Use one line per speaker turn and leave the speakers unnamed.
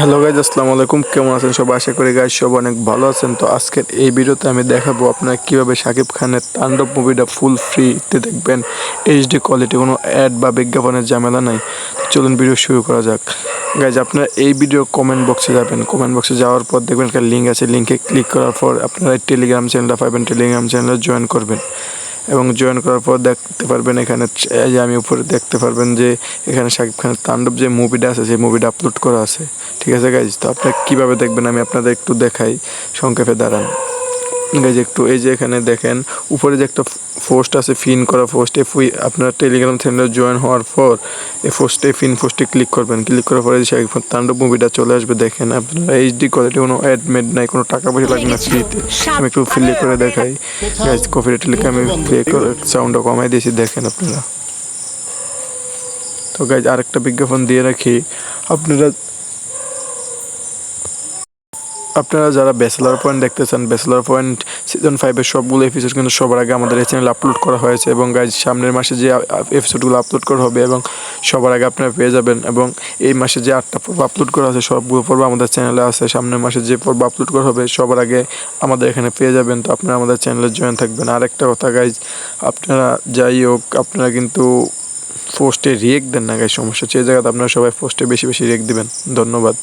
Hello guys আসসালামু আলাইকুম। কেমন আছেন সবাই? আশা করি গাইজ সব অনেক ভালো আছেন। তো আজকের এই ভিডিওতে আমি দেখাবো আপনারা কীভাবে শাকিব খানের তাণ্ডব মুভিটা ফুল ফ্রিতে দেখবেন। এইচডি কোয়ালিটি কোনো অ্যাড বা বিজ্ঞাপনের ঝামেলা নাই। চলুন ভিডিও শুরু করা যাক। গাইজ আপনারা এই ভিডিও কমেন্ট বক্সে যাবেন। কমেন্ট বক্সে যাওয়ার পর দেখবেন একটা লিঙ্ক আছে। লিঙ্কে ক্লিক করার পর আপনারা টেলিগ্রাম চ্যানেলটা পাবেন। টেলিগ্রাম চ্যানেলে জয়েন করবেন। এবং জয়েন করার পর দেখতে পারবেন এখানে এই যে আমি উপরে দেখতে পারবেন যে এখানে শাকিব খানের তাণ্ডব যে মুভিটা আছে, সেই মুভিটা আপলোড করা আছে। ঠিক আছে গাইজ তো আপনারা কীভাবে দেখবেন? আমি আপনাদের একটু দেখাই। সংক্ষেপে দাঁড়ান। গাইজ একটু এই যে এখানে দেখেন উপরে যে একটা পোস্ট আছে ফিন করা পোস্ট ফুই আপনার টেলিগ্রাম চ্যানেলে জয়েন হওয়ার পর এই পোস্টে ফিন পোস্টে ক্লিক করবেন। ক্লিক করার পরে যে তাণ্ডব মুভিটা চলে আসবে দেখেন আপনারা এইচডি কোয়ালিটি কোনো অ্যাড মেড নাই কোনো টাকা পয়সা লাগবে না ফ্রিতে আমি একটু ফ্রি করে দেখাই। গাইজ কপিরাইট লিখে আমি প্লে করে সাউন্ডটা কমাই দিয়েছি দেখেন আপনারা। তো গাইজ আরেকটা বিজ্ঞাপন দিয়ে রাখি। আপনারা আপনারা যারা ব্যাচেলার পয়েন্ট দেখতে চান ব্যাচেলার পয়েন্ট সিজন ফাইভের সবগুলো এপিসোড কিন্তু সবার আগে আমাদের এই চ্যানেলে আপলোড করা হয়েছে এবং গাইজ সামনের মাসে যে এপিসোডগুলো আপলোড করা হবে এবং সবার আগে আপনারা পেয়ে যাবেন এবং এই মাসে যে আটটা পর্ব আপলোড করা আছে, সবগুলো পর্ব আমাদের চ্যানেলে আছে। সামনের মাসে যে পর্ব আপলোড করা হবে, সবার আগে আমাদের এখানে পেয়ে যাবেন। তো আপনারা আমাদের চ্যানেলে জয়েন থাকবেন। আর একটা কথা গাইজ আপনারা যাই হোক, আপনারা কিন্তু পোস্টে রিয়েক্ট দেন না গাইজ সমস্যা এই জায়গাতে আপনারা সবাই পোস্টে বেশি বেশি রিয়েক্ট দিবেন। ধন্যবাদ।